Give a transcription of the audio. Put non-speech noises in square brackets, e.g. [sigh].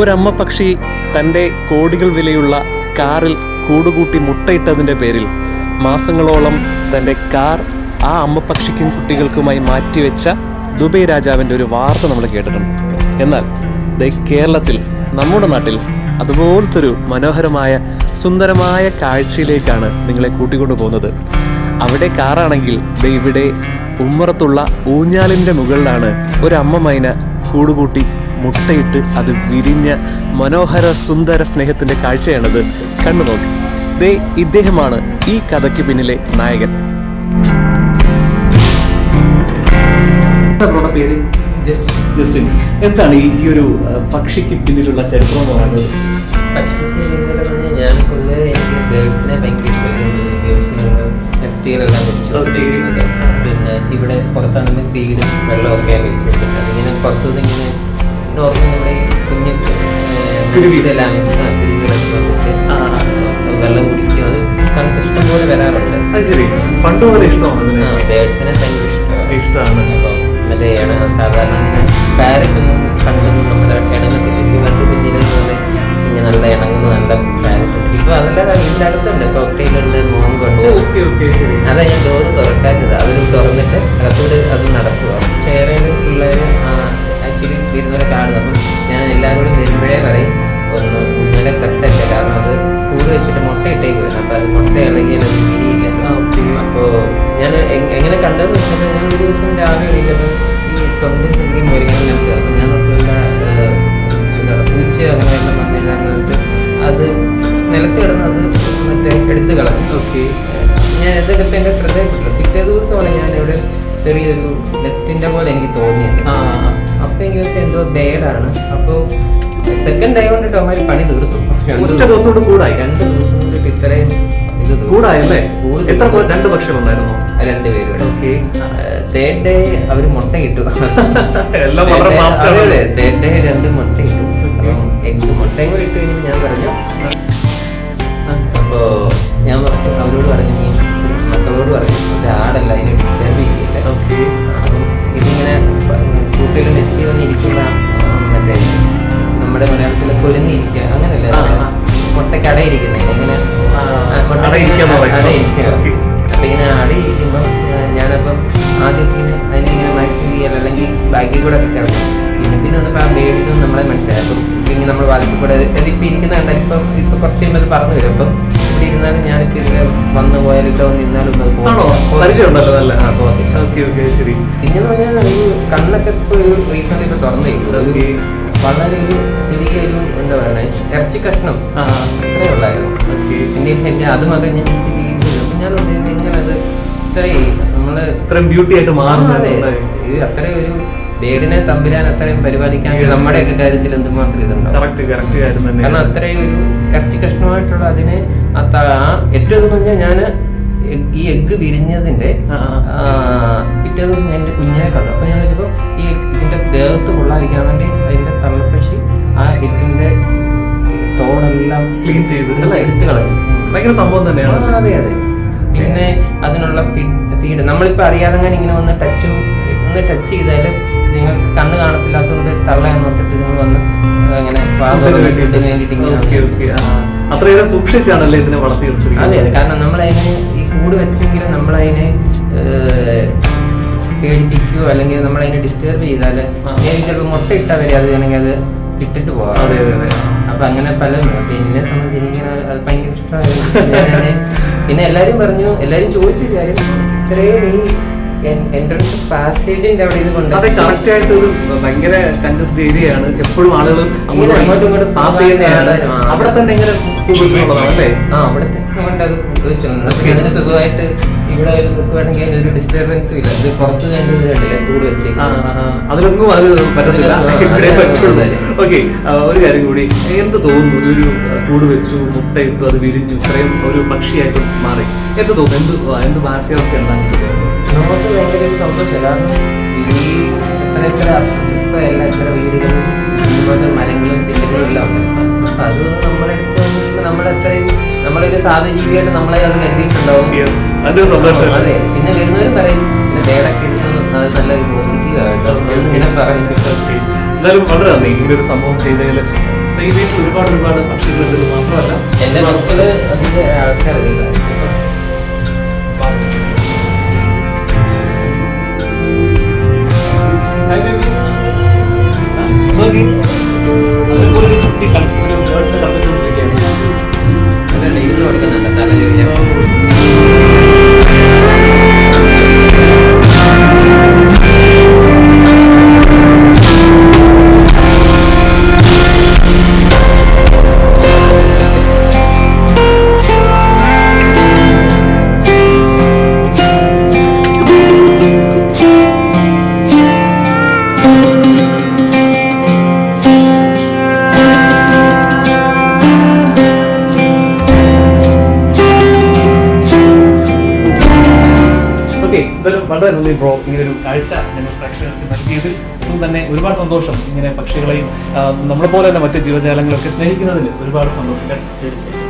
ഒരമ്മ പക്ഷി തന്റെ കോടികൾ വിലയുള്ള കാറിൽ കൂടുകൂട്ടി മുട്ടയിട്ടതിന്റെ പേരിൽ മാസങ്ങളോളം തന്റെ കാർ ആ അമ്മ പക്ഷിക്കും കുട്ടികൾക്കുമായി മാറ്റിവെച്ച ദുബൈ രാജാവിന്റെ ഒരു വാർത്ത നമ്മൾ കേട്ടിട്ടുണ്ട്. എന്നാൽ ദേ കേരളത്തിൽ നമ്മുടെ നാട്ടിൽ അതുപോലത്തെ ഒരു മനോഹരമായ സുന്ദരമായ കാഴ്ചയിലേക്കാണ് നിങ്ങളെ കൂട്ടിക്കൊണ്ടു പോകുന്നത്. അവിടെ കാറാണെങ്കിൽ ദേ ഇവിടെ ഉമ്മറത്തുള്ള ഊഞ്ഞാലിന്റെ മുകളിലാണ് ഒരു അമ്മ മൈന കൂടുകൂട്ടി മുട്ടയിട്ട് അത് വിരിഞ്ഞ മനോഹര സുന്ദര സ്നേഹത്തിന്റെ കാഴ്ചയാണത്. കണ്ണു നോക്കി. ദേ ഇദ്ദേഹമാണ് ഈ കഥയ്ക്ക് പിന്നിലെ നായകൻ. പേര് ജസ്റ്റ് ജസ്റ്റിൻ. എന്താണ് ഈ ഒരു പക്ഷിക്ക് പിന്നിലുള്ള ചരിത്രം എന്ന് പറയുന്നത്? പക്ഷിക്ക് ഞാൻ എനിക്ക് ബേഡ്സിനെ ഭയങ്കര. പിന്നെ ഇവിടെ പുറത്താണെങ്കിൽ വെള്ളമൊക്കെ വെച്ചിട്ടുണ്ട് അതിങ്ങനെ പുറത്തുനിന്ന് ഇങ്ങനെ നമ്മുടെ ഈ കുഞ്ഞു. വെള്ളം കുടിക്കും. അത് കണ്ട് ഇഷ്ടംപോലെ വരാറുണ്ട്. അത് ശരി. പണ്ട് പോലെ ഇഷ്ടമാണ് ബേഡ്സിനെ ഭയങ്കര ഇഷ്ടമാണ്. ഇഷ്ടമാണ്. അപ്പം മറ്റേ ഇണ സാധാരണ പാരറ്റൊന്നും കണ്ടൊന്നും നമ്മുടെ ഇണങ്ങത്തില്ല എനിക്ക് പണ്ട് കുഞ്ഞിലെ പോലെ ഇങ്ങനെ നല്ല ഇണങ്ങുന്ന നല്ല പാരറ്റ് ഉണ്ട്. ഇപ്പൊ അതെല്ലാം വീടിന്റെ അടുത്തുണ്ട് കോക്ടെയിലുണ്ട് ഓക്കെ ശരി. അതാ ഞാൻ ഡോറ് തുറക്കാഞ്ഞത്. അവർ തുറന്നിട്ട് അകത്തോട് അത് നടക്കുക കാണുന്നത് അപ്പം ഞാൻ എല്ലാവരോടും വരുമ്പോഴേ പറയും ഒന്ന് കുഞ്ഞിനെ തട്ടല്ല? കാരണം അത് കൂട് വെച്ചിട്ട് മുട്ട ഇട്ടേക്ക് വരുന്നത് അപ്പം അത് മുട്ട ഇളകിയാൽ അത് വിരിയില്ല അപ്പോൾ ഞാൻ എങ്ങനെ കണ്ടതെന്ന് വെച്ചാൽ ഞാൻ ഒരു ദിവസം രാവിലെ എണീറ്റപ്പോൾ ഈ തൊണ്ടി തുള്ളിയും മുരിങ്ങനെ നിൽക്കുക അപ്പം ഞാൻ ഓർത്തില്ല എന്താ പൂച്ച അങ്ങനെ എല്ലാം വന്നിരുന്നിട്ട് അത് നിലത്ത് കിടന്ന് അത് മറ്റേ എടുത്ത് കളഞ്ഞു. ഓക്കെ. ഞാൻ എന്തൊക്കെ എന്റെ ശ്രദ്ധയിൽപ്പെട്ടില്ല പിറ്റേ ദിവസമാണ് ഞാൻ ഇവിടെ ചെറിയൊരു ഡസ്റ്റിന്റെ പോലെ എനിക്ക് തോന്നിയത്. എനിക്ക് എന്തോ ബേഡാണ് അപ്പോൾ സെക്കൻഡ് ഡേ കൊണ്ടിട്ട് അവന്മാർ പണി തീർത്തു. ഒറ്റ ദിവസം കൊണ്ട് കൂടായി? രണ്ട് ദിവസം കൊണ്ട് ഇത്രയും ഇത് തീർത്തു. കൂടായല്ലേ? കൂടുതൽ എത്ര കോ- രണ്ട് പക്ഷികളുണ്ടായിരുന്നോ ഓക്കെ. തേർഡ് ഡേ അവർ മുട്ട [laughs] എല്ലാം വളരെ fast ആണ്. തേർഡ് ഡേ രണ്ട് മുട്ട ഇട്ടു. അപ്പം എഗ് മുട്ടയും കൂടി ഇട്ട് കഴിഞ്ഞപ്പോൾ ഞാൻ പറഞ്ഞു അപ്പോൾ ഞാൻ പറഞ്ഞു അവരോട് പറഞ്ഞു ഈ മക്കളോട് പറഞ്ഞു ആ, ആ. മുട്ടയ്ക്ക് അടയിരിക്കുന്നത് ഇങ്ങനെ അപ്പൊ ഇങ്ങനെ ഇങ്ങനെ അടയിരിക്കുമ്പോൾ ഞാനപ്പം ആദ്യം ഇങ്ങനെ അതിനെ ഇങ്ങനെ മാക്സിമം ചെയ്യൽ അല്ലെങ്കിൽ ബാക്കിൽ കൂടെ ഒക്കെ കിടക്കും പിന്നെ പിന്നെ വന്നപ്പോൾ ആ മേടിക്കും നമ്മളെ മനസ്സിലായി അപ്പം ഇങ്ങനെ നമ്മൾ വാതിൽ കൂടെ ഇതിപ്പോൾ ഇരിക്കുന്ന കണ്ടാൽ ഇപ്പം ഇപ്പം കുറച്ച് കഴിയുമ്പോൾ അത് പറഞ്ഞു വരും. അപ്പം ഇവിടെ ഇരുന്നാലും ഞാനിപ്പോൾ ഇവിടെ വന്നു പോയാലും ഇവിടെ വന്ന് നിന്നാലും പിന്നെ പറഞ്ഞാൽ കണ്ണൊക്കെ ഇപ്പോൾ ഒരു റീസെന്റ് ഇപ്പൊ തുറന്നിരിക്കും ഒരു ചെറിയ വളരെ ഒരു ചെറിയൊരു എന്താ പറയുക ഇറച്ചി കഷ്ണം. അത്രേ ഉള്ളായിരുന്നു. എന്റെ എന്റെ അത് മാത്രമേ ഞാൻ ജസ്റ്റ് വീഡിയോ അപ്പം ഞാൻ അത് ഇത്രയും നമ്മൾ ഇത്രയും ബ്യൂട്ടി ആയിട്ട്. മാറുന്നത് അത്രയും ഒരു വേടിനെ തമ്പിരാൻ അത്രയും പരിപാലിക്കാൻ നമ്മുടെയൊക്കെ കാര്യത്തിൽ എന്തുമാത്രം ഇതുണ്ടാവും കറക്റ്റ് കറക്റ്റ് കാര്യം തന്നെ. കാരണം അത്രയും ഒരു ഇറച്ചി കഷ്ണമായിട്ടുള്ള അതിനെ ആ ഏറ്റവും ഇത് പറഞ്ഞാൽ ഞാൻ ഈ എഗ്ഗ് വിരിഞ്ഞതിന്റെ പിറ്റേ ദിവസം ഞാൻ എന്റെ കുഞ്ഞിനെ കണ്ടു അപ്പൊ ഞാൻ നോക്കിയപ്പോൾ ഈ ഇതിന്റെ ദേഹത്ത് കൊള്ളാതിരിക്കാൻ വേണ്ടി തോടെല്ലാം ക്ലീൻ ചെയ്ത് അല്ലേ? എടുത്തു കളയും ഭയങ്കര സംഭവം തന്നെയാണ്. അതെ അതെ. പിന്നെ അതിനുള്ള ഫീഡ് നമ്മളിപ്പോൾ അറിയാതെ ഇങ്ങനെ വന്ന് ടച്ച് ഒന്ന് ടച്ച് ചെയ്താൽ നിങ്ങൾ കണ്ണ് കാണത്തില്ലാത്തതുകൊണ്ട് തള്ളയെന്ന് പറഞ്ഞിട്ട് നിങ്ങൾ വന്ന് അങ്ങനെ ഇങ്ങനെ അത്രയേറെ സൂക്ഷിച്ചാണല്ലേ ഇതിനെ വളർത്തി അതെ അതെ. കാരണം നമ്മളതിനെ ഈ കൂട് വെച്ചെങ്കിലും നമ്മളതിനെ പേടിപ്പിക്കുകയോ അല്ലെങ്കിൽ നമ്മളതിനെ ഡിസ്റ്റർബ് ചെയ്താൽ ചിലപ്പോൾ മുട്ട ഇട്ടാൽ വരെ അത് വേണമെങ്കിൽ അത് ഇട്ടിട്ട് പോകാം. അതെ അതെ. അപ്പൊ അങ്ങനെ പല അപ്പൊ എന്നെ സംബന്ധിച്ച് എനിക്കിങ്ങനെ അത് ഭയങ്കര ഇഷ്ടമായിരുന്നു പിന്നെ എല്ലാരും പറഞ്ഞു എല്ലാരും ചോദിച്ച കാര്യം. ഇത്രയും ഈ എൻട്രൻസ് പാസേജിന്റെ അവിടെ ഇത് കൊണ്ട് അതെ കറക്റ്റ് ആയിട്ട് ഒരു ഭയങ്കര കൺജസ്റ്റഡ് ഏരിയയാണ് എപ്പോഴും ആളുകൾ ഇങ്ങനെ അങ്ങോട്ടും ഇങ്ങോട്ടും പാസ് ചെയ്യുന്നതാണ്. അവിടെ തന്നെ അല്ലേ? ആ അവിടെ തന്നെ കൊണ്ട് അത് സുഖമായിട്ട് ഇവിടെ വെക്കുകയാണെങ്കിൽ ഒരു ഡിസ്റ്റർബൻസും ഇല്ല. ഇത് പുറത്ത് കണ്ടില്ല. കൂടി ആ, അതിലൊന്നും അത് പറ്റത്തില്ല. ഇവിടെ പറ്റുള്ളൂ. ഓക്കെ ഒരു കാര്യം കൂടി. എന്ത് തോന്നുന്നു? ഒരു കൂട് വെച്ചു മുട്ടയിട്ടു അത് വിരിഞ്ഞു ഇത്രയും ഒരു പക്ഷിയായിട്ട് മാറി. എന്ത് തോന്നുന്നു? എന്ത് എന്ത് മാനസികാവസ്ഥ എന്താണ് നമുക്ക് ഭയങ്കര ഒരു സന്തോഷം കാരണം ഈ എത്ര എത്ര ഇപ്പൊ എല്ലാ എത്ര വീടുകളും ഇതുപോലത്തെ മരങ്ങളും ചെടികളും എല്ലാം ഉണ്ട്. അപ്പൊ അത് നമ്മുടെ അടുത്ത് എത്രയും നമ്മളൊരു സാധു ജീവിയായിട്ട് നമ്മളെ അത് കരുതിയിട്ടുണ്ടാവും. അതെ പിന്നെ വരുന്നവരും പറയും പിന്നെ എടുത്തു അത് നല്ലൊരു പോസിറ്റീവ് ആയിട്ട് ഇങ്ങനെ പറയും. എന്തായാലും വളരെ നന്ദി. ഇങ്ങനെ ഒരു സംഭവം ചെയ്തതിൽ ഈ വീട്ടിൽ ഒരുപാട് ഒരുപാട് പക്ഷികളുണ്ട് മാത്രമല്ല എന്റെ മക്കൾ അതിന്റെ ആൾക്കാരല്ല. വളരെ നന്ദി ബ്രോ ഈ ഒരു കാഴ്ച ഞങ്ങൾ പ്രേക്ഷകർക്ക് നൽകിയതിൽ ഒന്നും തന്നെ ഒരുപാട് സന്തോഷം. ഇങ്ങനെ പക്ഷികളെയും നമ്മളെ പോലെ തന്നെ മറ്റ് ജീവജാലങ്ങളൊക്കെ സ്നേഹിക്കുന്നതിൽ ഒരുപാട് സന്തോഷം. തീർച്ചയായും